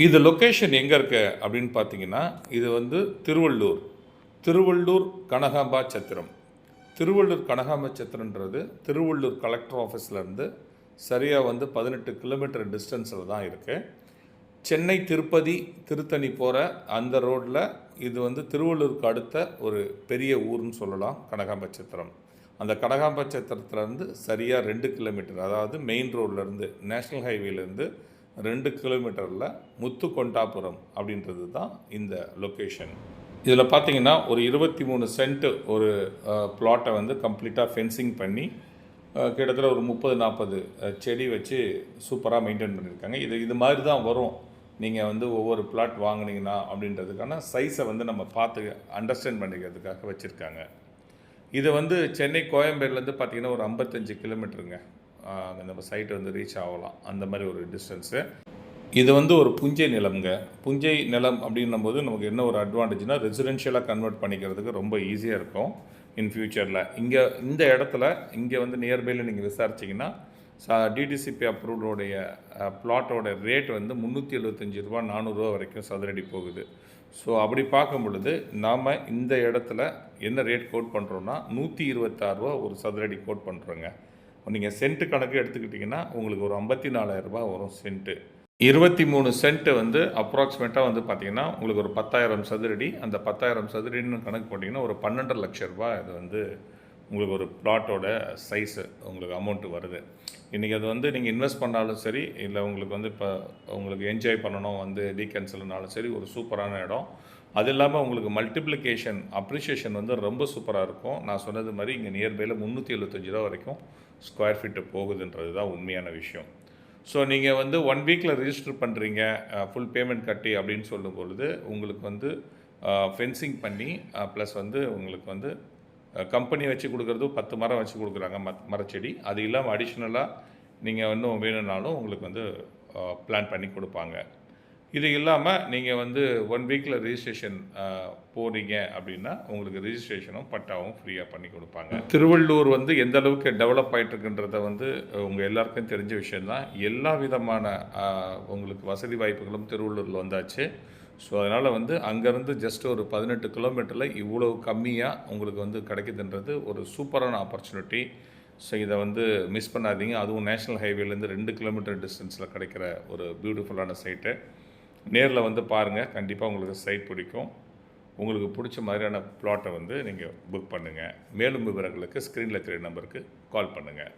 இது லொக்கேஷன் எங்கே இருக்கு அப்படின்னு பார்த்தீங்கன்னா இது வந்து திருவள்ளூர். திருவள்ளூர் கனகாம்பா சத்திரம் திருவள்ளூர் கனகாம்பா சத்திரன்றது திருவள்ளூர் கலெக்டர் ஆஃபீஸ்லேருந்து சரியாக வந்து பதினெட்டு கிலோமீட்டர் டிஸ்டன்ஸில் தான் இருக்குது சென்னை திருப்பதி திருத்தணி போகிற அந்த ரோட்டில் இது வந்து திருவள்ளூருக்கு அடுத்த ஒரு பெரிய ஊர்னு சொல்லலாம் கனகாம்பச்சத்திரம் அந்த கனகாம்பச்சத்திரத்துலேருந்து சரியாக ரெண்டு கிலோமீட்டர் அதாவது மெயின் ரோட்லேருந்து நேஷ்னல் ஹைவேலேருந்து ரெண்டு கிலோமீட்டரில் முத்துக்கொண்டாபுரம் அப்படின்றது தான் இந்த லொக்கேஷன் இதில் பார்த்தீங்கன்னா ஒரு இருபத்தி மூணு சென்ட்டு ஒரு ப்ளாட்டை வந்து கம்ப்ளீட்டாக ஃபென்சிங் பண்ணி கிட்டத்தட்ட ஒரு முப்பது நாற்பது செடி வச்சு சூப்பராக மெயின்டைன் பண்ணியிருக்காங்க இது இது மாதிரி தான் வரும். நீங்கள் வந்து ஒவ்வொரு பிளாட் வாங்குனீங்கன்னா அப்படின்றதுக்கான சைஸை வந்து நம்ம பார்த்து அண்டர்ஸ்டாண்ட் பண்ணிக்கிறதுக்காக வச்சுருக்காங்க. இது வந்து சென்னை கோயம்பேடுலேருந்து பார்த்தீங்கன்னா ஒரு ஐம்பத்தஞ்சு கிலோமீட்டருங்க. நம்ம சைட்டு வந்து ரீச் ஆகலாம். அந்த மாதிரி ஒரு டிஸ்டன்ஸு இது வந்து ஒரு புஞ்சை நிலம்ங்க. புஞ்சை நிலம் அப்படின்னும் போது நமக்கு என்ன ஒரு அட்வான்டேஜ்னால் ரெசிடென்ஷியலாக கன்வெர்ட் பண்ணிக்கிறதுக்கு ரொம்ப ஈஸியாக இருக்கும் இன் ஃப்யூச்சரில் இங்கே இந்த இடத்துல இங்கே வந்து நியர்பையில் நீங்கள் விசாரிச்சிங்கன்னா டிடிசிபி அப்ரூவ்டோடைய பிளாட்டோட ரேட் வந்து முந்நூற்றி எழுபத்தஞ்சி ரூபா நானூறுரூவா வரைக்கும் சதுரடி போகுது. ஸோ அப்படி பார்க்கும் பொழுது நாம் இந்த இடத்துல என்ன ரேட் கோட் பண்ணுறோன்னா நூற்றி இருபத்தாறுரூவா ஒரு சதுரடி கோட் பண்ணுறோங்க நீங்கள் சென்ட் கணக்கு எடுத்துக்கிட்டிங்கன்னா உங்களுக்கு ஒரு ஐம்பத்தி நாலாயிரரூபா வரும் சென்ட்டு இருபத்தி மூணு சென்ட்டு வந்து அப்ராக்சிமேட்டாக வந்து பார்த்தீங்கன்னா உங்களுக்கு ஒரு பத்தாயிரம் சதுரடி. அந்த பத்தாயிரம் சதுரடின்னு கணக்கு போட்டிங்கன்னா ஒரு பன்னெண்டரை லட்ச ரூபாய் இது வந்து உங்களுக்கு ஒரு ப்ளாட்டோட சைஸு உங்களுக்கு அமௌண்ட்டு வருது. இன்றைக்கி அது வந்து நீங்கள் இன்வெஸ்ட் பண்ணாலும் சரி இல்லை உங்களுக்கு வந்து இப்போ உங்களுக்கு என்ஜாய் பண்ணணும் வந்து டீகேன்சல்னாலும் சரி ஒரு சூப்பரான இடம். அது இல்லாமல் உங்களுக்கு மல்டிப்ளிகேஷன் அப்ரிஷியேஷன் வந்து ரொம்ப சூப்பராக இருக்கும். நான் சொன்னது மாதிரி இங்கே நியர்பையில் முந்நூற்றி எழுபத்தஞ்சு ரூபா வரைக்கும் ஸ்கொயர் ஃபீட்டு போகுதுன்றது தான் உண்மையான விஷயம். ஸோ நீங்கள் வந்து ஒன் வீக்கில் ரிஜிஸ்டர் பண்ணுறீங்க ஃபுல் பேமெண்ட் கட்டி அப்படின்னு சொல்லும் பொழுது உங்களுக்கு வந்து ஃபென்சிங் பண்ணி ப்ளஸ் வந்து உங்களுக்கு வந்து கம்பெனி வச்சு கொடுக்குறது பத்து மரம் வச்சு கொடுக்குறாங்க மத் மரச்செடி. அது இல்லாமல் அடிஷ்னலாக நீங்கள் இன்னும் வேணும்னாலும் உங்களுக்கு வந்து பிளான் பண்ணி கொடுப்பாங்க. இது இல்லாமல் நீங்கள் வந்து ஒன் வீக்கில் ரிஜிஸ்ட்ரேஷன் போகிறீங்க அப்படின்னா உங்களுக்கு ரிஜிஸ்ட்ரேஷனும் பட்டாவும் ஃப்ரீயாக பண்ணி கொடுப்பாங்க. திருவள்ளூர் வந்து எந்த அளவுக்கு டெவலப் ஆகிட்டுருக்குன்றத வந்து உங்கள் எல்லாருக்கும் தெரிஞ்ச விஷயந்தான் எல்லா விதமான உங்களுக்கு வசதி வாய்ப்புகளும் திருவள்ளூரில் வந்தாச்சு. ஸோ அதனால் வந்து அங்கேருந்து ஜஸ்ட் ஒரு பதினெட்டு கிலோமீட்டரில் இவ்வளோ கம்மியாக உங்களுக்கு வந்து கிடைக்குதுன்றது ஒரு சூப்பரான ஆப்பர்ச்சுனிட்டி ஸோ இதை வந்து மிஸ் பண்ணாதீங்க. அதுவும் நேஷ்னல் ஹைவேலேருந்து ரெண்டு கிலோமீட்டர் டிஸ்டன்ஸில் கிடைக்கிற ஒரு பியூட்டிஃபுல்லான சைட்டு நேரில் வந்து பாருங்கள் கண்டிப்பாக உங்களுக்கு சைட் பிடிக்கும். உங்களுக்கு பிடிச்ச மாதிரியான ப்ளாட்டை வந்து நீங்கள் புக் பண்ணுங்கள் மேலும் விவரங்களுக்கு ஸ்க்ரீனில் இருக்கிற நம்பருக்கு கால் பண்ணுங்கள்